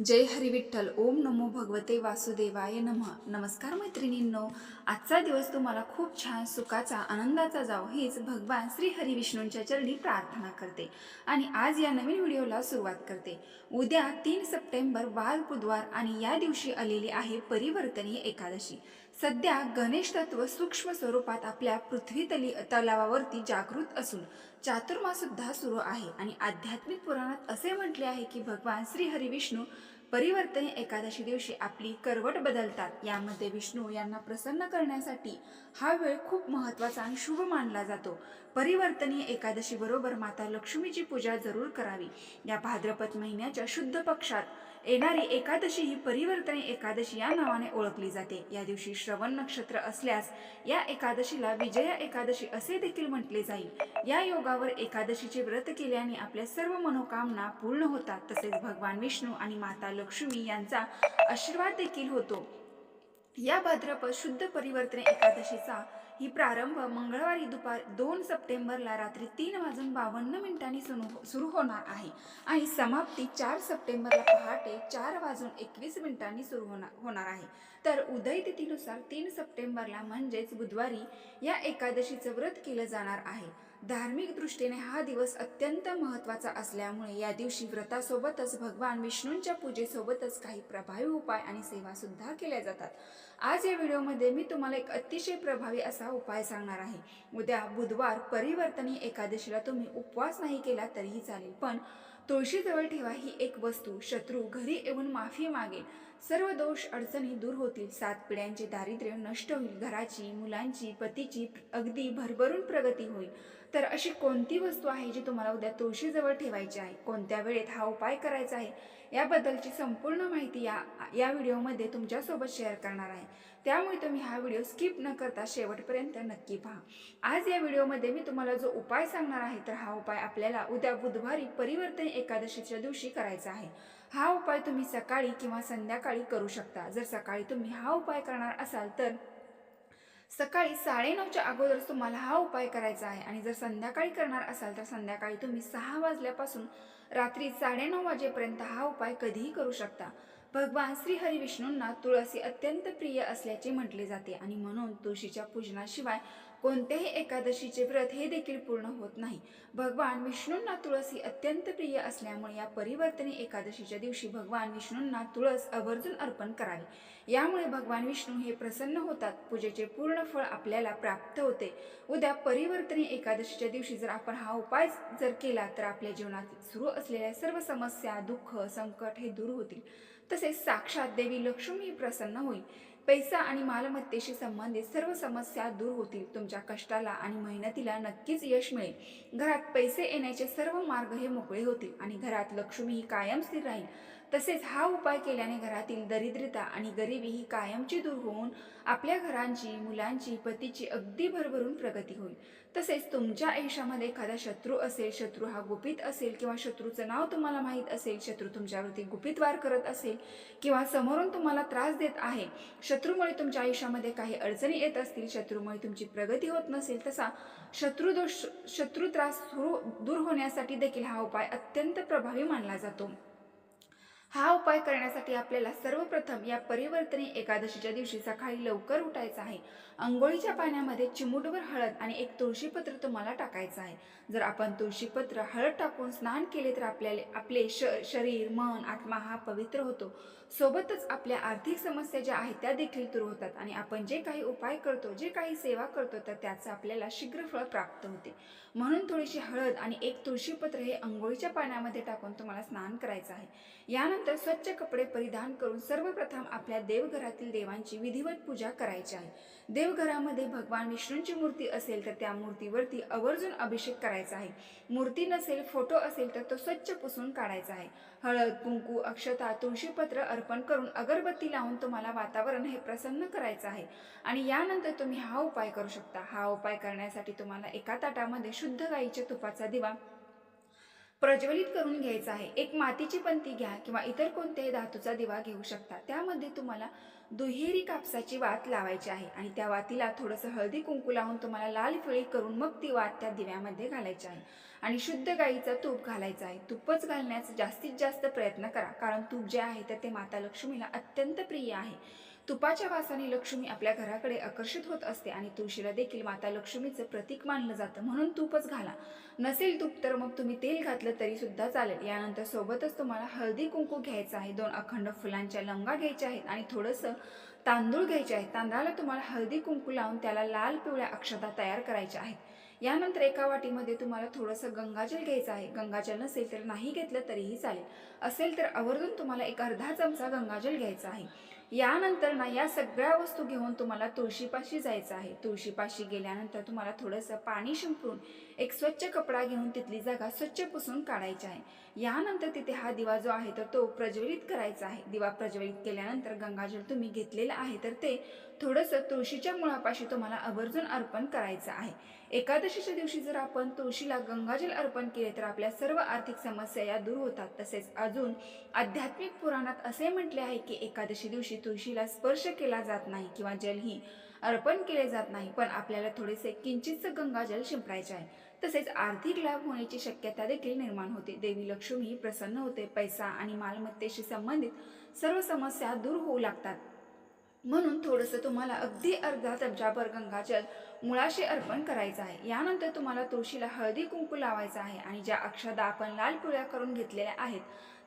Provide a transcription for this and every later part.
जय हरी विठ्ठल. ओम नमो भगवते वासुदेवाय नमः. नमस्कार मैत्रिणींनो आजचा दिवस तुम्हाला खूप छान सुखाचा आनंदाचा जाव हीच भगवान श्री हरी विष्णूंच्या चरणी प्रार्थना करते आणि आज या नवीन व्हिडिओला सुरुवात करते. उद्या तीन सप्टेंबर वार बुधवार आणि या दिवशी आलेली आहे परिवर्तनीय एकादशी. सध्या गणेश तत्व सूक्ष्म स्वरूपात आपल्या पृथ्वीतली तलावावरती जागृत असून चातुर्मासुद्धा सुरू आहे आणि आध्यात्मिक पुराणात असे म्हटले आहे की भगवान श्री हरी विष्णू परिवर्तन एकादशी दिवशी आपली करवट बदलतात. यामध्ये विष्णू यांना प्रसन्न करण्यासाठी हा वेळ खूप महत्त्वाचा आणि शुभ मानला जातो. परिवर्तनीय एकादशी बरोबर माता लक्ष्मीची पूजा जरूर करावी. या भाद्रपद महिन्याच्या शुद्ध पक्षात येणारी एकादशी ही परिवर्तने एकादशी या नावाने ओळखली जाते. या दिवशी श्रवण नक्षत्र असल्यास या एकादशीला विजया एकादशी असे देखील म्हटले जाईल. या योगावर एकादशीचे व्रत केल्याने आपल्या सर्व मनोकामना पूर्ण होतात. तसेच भगवान विष्णू आणि माता लक्ष्मी यांचा आशीर्वाद देखील होतो. या भाद्रपद शुद्ध परिवर्तन एकादशीचा ही प्रारंभ मंगळवारी दुपार दोन सप्टेंबरला रात्री तीन वाजून बावन्न मिनिटांनी सुरू सुरू होणार आहे. आणि समाप्ती चार सप्टेंबरला पहाटे चार वाजून एकवीस मिनिटांनी सुरू होणार होणार आहे. तर उदय तिथीनुसार तीन सप्टेंबरला म्हणजेच बुधवारी या एकादशीचं व्रत केलं जाणार आहे. धार्मिक दृष्टीने हा दिवस अत्यंत महत्त्वाचा असल्यामुळे या दिवशी व्रतासोबतच भगवान विष्णूंच्या पूजेसोबतच काही प्रभावी उपाय आणि सेवा सुद्धा केल्या जातात. आज या व्हिडिओमध्ये मी तुम्हाला एक अतिशय प्रभावी असा उपाय सांगणार आहे. उद्या बुधवार परिवर्तनी एकादशीला तुम्ही उपवास नाही केला तरीही चालेल. पण तुळशीजवळ ठेवा ही एक वस्तू. शत्रू घरी येऊन माफी मागेल. सर्व दोष अडचणी दूर होतील. सात पिढ्यांचे दारिद्र्य नष्ट होईल. घराची मुलांची पतीची अगदी भरभरून प्रगती होईल. तर अशी कोणती वस्तू आहे जी तुम्हाला उद्या तुळशीजवळ ठेवायची आहे? कोणत्या वेळेत हा उपाय करायचा आहे? याबद्दलची संपूर्ण माहिती या या व्हिडिओमध्ये तुमच्यासोबत शेअर करणार आहे. त्यामुळे तुम्ही हा व्हिडिओ स्किप न करता शेवटपर्यंत नक्की पहा. आज या व्हिडिओमध्ये मी तुम्हाला जो उपाय सांगणार आहे तर हा उपाय आपल्याला उद्या बुधवारी परिवर्तन एकादशीच्या दिवशी करायचा आहे. हा उपाय तुम्ही सकाळी किंवा संध्याकाळी करू शकता. जर सकाळी तुम्ही हा उपाय करणार असाल तर सकाळी साडेनऊच्या अगोदरच तुम्हाला हा उपाय करायचा आहे. आणि जर संध्याकाळी करणार असाल तर संध्याकाळी तुम्ही सहा वाजल्यापासून रात्री साडेनऊ वाजेपर्यंत हा उपाय कधीही करू शकता. भगवान श्री हरी विष्णूंना तुळसी अत्यंत प्रिय असल्याचे म्हटले जाते आणि म्हणून तुळशीच्या पूजनाशिवाय कोणत्याही एकादशीचे व्रत हे देखील पूर्ण होत नाही. भगवान विष्णूंना तुळस ही अत्यंत प्रिय असल्यामुळे या परिवर्तनी एकादशीच्या दिवशी भगवान विष्णूंना तुळस आवर्जून अर्पण करावे. यामुळे भगवान विष्णू हे प्रसन्न होतात. पूजेचे पूर्ण फळ आपल्याला प्राप्त होते. उद्या परिवर्तनी एकादशीच्या दिवशी जर आपण हा उपाय जर केला तर आपल्या जीवनात सुरू असलेल्या सर्व समस्या दुःख संकट हे दूर होतील. तसेच साक्षात देवी लक्ष्मी प्रसन्न होईल. पैसा आणि मालमत्तेशी संबंधित सर्व समस्या दूर होतील. तुमच्या कष्टाला आणि मेहनतीला नक्कीच यश मिळेल. घरात पैसे येण्याचे सर्व मार्ग हे मोकळे होतील आणि घरात लक्ष्मी ही कायम स्थिर राहील. तसेच हा उपाय केल्याने घरातील दरिद्रता आणि गरिबी ही कायमची दूर होऊन आपल्या घरांची मुलांची पतीची अगदी भरभरून प्रगती होईल. तसेच तुमच्या आयुष्यामध्ये एखादा शत्रू असेल शत्रू हा गुपित असेल किंवा शत्रूचं नाव तुम्हाला माहीत असेल शत्रू तुमच्यावरती गुपित वार करत असेल किंवा समोरून तुम्हाला त्रास देत आहे शत्रूमुळे तुमच्या आयुष्यामध्ये काही अडचणी येत असतील शत्रूमुळे तुमची प्रगती होत नसेल तसा शत्रुदोष शत्रू त्रास दूर होण्यासाठी देखील हा उपाय अत्यंत प्रभावी मानला जातो. हा उपाय करण्यासाठी आपल्याला सर्वप्रथम या परिवर्तनी एकादशीच्या दिवशी सकाळी लवकर उठायचं आहे. अंघोळीच्या पाण्यामध्ये चिमूटभर हळद आणि एक तुळशीपत्र तुम्हाला टाकायचं आहे. जर आपण तुळशीपत्र हळद टाकून स्नान केले तर आपल्याला आपले श शरीर मन आत्मा हा पवित्र होतो. सोबतच आपल्या आर्थिक समस्या ज्या आहेत त्या देखील दूर होतात आणि आपण जे काही उपाय करतो जे काही सेवा करतो तर त्याचं आपल्याला शीघ्र फळ प्राप्त होते. म्हणून थोडीशी हळद आणि एक तुळशीपत्र हे अंघोळीच्या पाण्यामध्ये टाकून तुम्हाला स्नान करायचं आहे. यानंतर स्वच्छ कपडे परिधान करून सर्वप्रथम आपल्या देवघरातील देवांची विधिवत पूजा करायची आहे. देवघरामध्ये भगवान विष्णूंची मूर्ती असेल तर त्या मूर्तीवरती आवर्जून अभिषेक करायचा आहे. मूर्ती नसेल फोटो असेल तर तो स्वच्छ पुसून काढायचा आहे. हळद कुंकू अक्षता तुळशीपत्र अर्पण करून अगरबत्ती लावून तुम्हाला वातावरण हे प्रसन्न करायचं आहे. आणि यानंतर तुम्ही हा उपाय करू शकता. हा उपाय करण्यासाठी तुम्हाला एका ताटामध्ये शुद्ध गाईच्या तुपाचा दिवा प्रज्वलित करून घ्यायचा आहे. एक मातीची पंती घ्या किंवा इतर कोणत्याही धातूचा दिवा घेऊ शकता. त्यामध्ये तुम्हाला दुहेरी कापसाची वात लावायची आहे आणि त्या वातीला थोडंसं हळदी कुंकू लावून तुम्हाला लाल फिळी करून मग ती वात त्या दिव्यामध्ये घालायची आहे. आणि शुद्ध गाईचं तूप घालायचं आहे. तुपच घालण्याचा जास्तीत जास्त प्रयत्न करा. कारण तूप जे आहे तर ते माता लक्ष्मीला अत्यंत प्रिय आहे. तुपाच्या वासाने लक्ष्मी आपल्या घराकडे आकर्षित होत असते आणि तुळशीला देखील माता लक्ष्मीचं प्रतीक मानलं जातं. म्हणून तूपच घाला. नसेल तूप तर मग तुम्ही तेल घातलं तरी सुद्धा चालेल. यानंतर सोबतच तुम्हाला हळदी कुंकू घ्यायचं आहे. दोन अखंड फुलांच्या लंगा घ्यायच्या आहेत आणि थोडंसं तांदूळ घ्यायचे आहेत तांदळाला तुम्हाला हळदी कुंकू लावून त्याला लाल पिवळ्या अक्षता तयार करायच्या आहेत. यानंतर एका वाटीमध्ये तुम्हाला थोडंसं गंगाजल घ्यायचं आहे. गंगाजल नसेल तर नाही घेतलं तरीही चालेल. असेल तर आवर्जून तुम्हाला एक अर्धा चमचा गंगाजल घ्यायचा आहे. यानंतर ना या सगळ्या वस्तू घेऊन तुम्हाला तुळशीपाशी जायचं आहे. तुळशीपाशी गेल्यानंतर तुम्हाला थोडंसं पाणी शिंपडून एक स्वच्छ कपडा घेऊन तिथली जागा स्वच्छ पुसून काढायची आहे. यानंतर तिथे हा दिवा जो आहे तर तो प्रज्वलित करायचा आहे. दिवा प्रज्वलित केल्यानंतर गंगाजल तुम्ही घेतलेलं आहे तर ते थोडंसं तुळशीच्या मुळापाशी तुम्हाला आवर्जून अर्पण करायचं आहे. एकादशीच्या दिवशी जर आपण तुळशीला गंगाजल अर्पण केले तर आपल्या सर्व आर्थिक समस्या या दूर होतात. तसेच अजून आध्यात्मिक पुराणात असे म्हटले आहे की एकादशी दिवशी तुळशीला स्पर्श केला जात नाही किंवा जलही अर्पण केले जात नाही पण आपल्याला थोडेसे किंचितच गंगाजल शिंपडायचे आहे. तसेच आर्थिक लाभ होण्याची शक्यता देखील निर्माण होते. देवी लक्ष्मी प्रसन्न होते. पैसा आणि मालमत्तेशी संबंधित सर्व समस्या दूर होऊ लागतात. म्हणून थोडंसं तुम्हाला अगदी अर्धा चमचाभर गंगाजल मुळाशी अर्पण करायचं आहे. यानंतर तुम्हाला तुळशीला हळदी कुंकू लावायचं आहे आणि ज्या अक्षदा आपण लाल पिवळ्या करून घेतलेल्या आहेत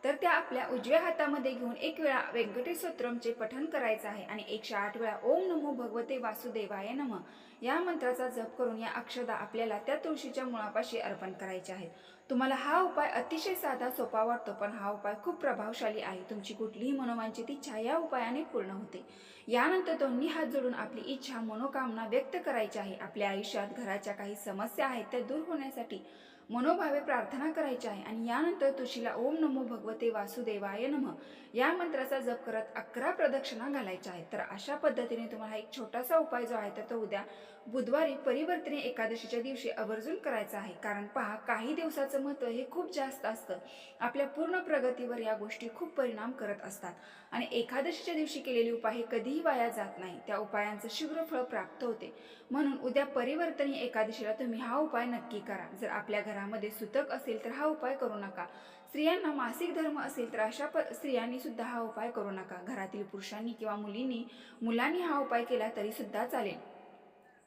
तर त्या आपल्या उजव्या हातामध्ये घेऊन एक वेळा व्यंकटेश स्तोत्रमचे पठण करायचं आहे आणि एकशे आठ वेळा ओम नमो भगवते वासुदेवाय नम या मंत्राचा जप करून या अक्षदा आपल्याला त्या तुळशीच्या मुळापाशी अर्पण करायच्या आहेत. तुम्हाला हा उपाय अतिशय साधा सोपा वाटतो पण हा उपाय खूप प्रभावशाली आहे. तुमची कुठलीही मनोवांछित इच्छा या उपायाने पूर्ण होते. यानंतर दोन्ही हात जोडून आपली इच्छा मनोकामना व्यक्त करायची आहे. आपल्या आयुष्यात घराच्या काही समस्या आहेत त्या दूर होण्यासाठी मनोभावे प्रार्थना करायची आहे आणि यानंतर तुळशीला ओम नमो भगवते वासुदेवाय नम. या मंत्राचा जप करत अकरा प्रदक्षिणा घालायच्या आहेत. तर अशा पद्धतीने तुम्हाला एक छोटासा उपाय जो आहे तर तो उद्या बुधवारी परिवर्तने एकादशीच्या दिवशी आवर्जून करायचा आहे. कारण पहा काही दिवसाचं महत्त्व हे खूप जास्त असतं. आपल्या पूर्ण प्रगतीवर या गोष्टी खूप परिणाम करत असतात. आणि एकादशीच्या दिवशी केलेले उपाय हे कधीही वाया जात नाही. त्या उपायांचं शीघ्र फळ प्राप्त होते. म्हणून उद्या परिवर्तनी एकादशीला तुम्ही हा उपाय नक्की करा. जर आपल्या घरामध्ये सुतक असेल तर हा उपाय करू नका. स्त्रियांना मासिक धर्म असेल तर अशा प स्त्रियांनी सुद्धा हा उपाय करू नका. घरातील पुरुषांनी किंवा मुलींनी मुलांनी हा उपाय केला तरी सुद्धा चालेल.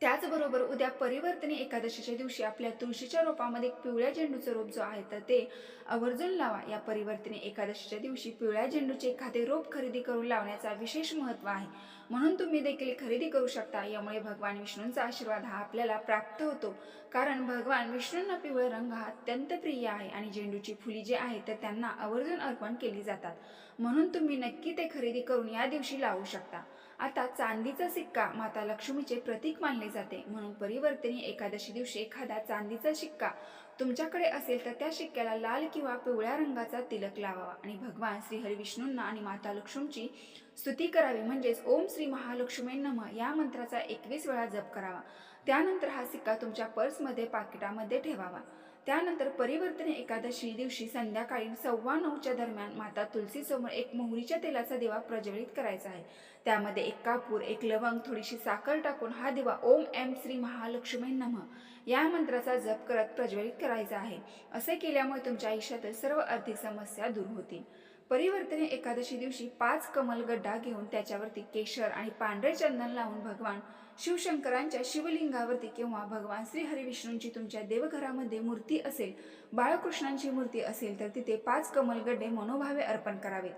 त्याचबरोबर उद्या परिवर्तनी एकादशीच्या दिवशी आपल्या तुळशीच्या रोपामध्ये पिवळ्या झेंडूचं रोप जो आहे तर ते आवर्जून लावा. या परिवर्तनी एकादशीच्या दिवशी पिवळ्या झेंडूचे एखादे रोप खरेदी करून लावण्याचा विशेष महत्त्व आहे. म्हणून तुम्ही देखील खरेदी करू शकता. यामुळे भगवान विष्णूंचा आशीर्वाद हा आपल्याला प्राप्त होतो. कारण भगवान विष्णूंना पिवळे रंग हा अत्यंत प्रिय आहे आणि झेंडूची फुली जी आहे तर त्यांना आवर्जून अर्पण केली जातात. म्हणून तुम्ही नक्की ते खरेदी करून या दिवशी लावू शकता. आता चांदीचा सिक्का माता लक्ष्मीचे प्रतीक मानले जाते. म्हणून परिवर्तनी एकादशी दिवशी एखादा चांदीचा शिक्का तुमच्याकडे असेल तर त्या शिक्क्याला लाल किंवा पिवळ्या रंगाचा तिलक लावावा. आणि भगवान श्री हरिविष्णूंना आणि माता लक्ष्मीची स्तुती करावी. म्हणजेच ओम श्री महालक्ष्मी नम या मंत्राचा एकवीस वेळा जप करावा. त्यानंतर हा सिक्का तुमच्या पर्समध्ये पाकिटामध्ये ठेवावा. त्यानंतर परिवर्तन एकादशी दिवशी संध्याकाळी सव्वा नऊच्या दरम्यान माता तुलसीसमोर एक मोहरीच्या तेलाचा दिवा प्रज्वलित करायचा आहे. त्यामध्ये एक कापूर एक लवंग थोडीशी साखर टाकून हा दिवा ओम एम श्री महालक्ष्मी नम या मंत्राचा जप करत प्रज्वलित करायचा आहे. असे केल्यामुळे तुमच्या आयुष्यातील सर्व आर्थिक समस्या दूर होतील. परिवर्तने एकादशी दिवशी पाच कमल गड्डा घेऊन त्याच्यावरती केशर आणि पांढरे चंदन लावून भगवान शिवशंकरांच्या शिवलिंगावरती किंवा भगवान श्री हरिविष्णूंची तुमच्या देवघरामध्ये मूर्ती असेल बाळकृष्णांची मूर्ती असेल तर तिथे पाच कमलगड्डे मनोभावे अर्पण करावे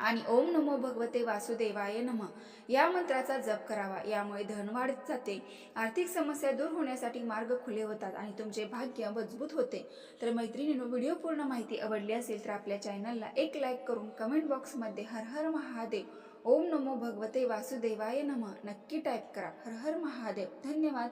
आणि ओम नमो भगवते वासुदेवाय नम. या मंत्राचा जप करावा. यामुळे धन वाढत जाते. आर्थिक समस्या दूर होण्यासाठी मार्ग खुले होतात आणि तुमचे भाग्य मजबूत होते. तर मैत्रिणींनो व्हिडिओ पूर्ण माहिती आवडली असेल तर आपल्या चॅनलला एक लाईक करून कमेंट बॉक्समध्ये हर हर महादेव ओम नमो भगवते वासुदेवाय नम. नक्की टाईप करा. हर हर महादेव. धन्यवाद.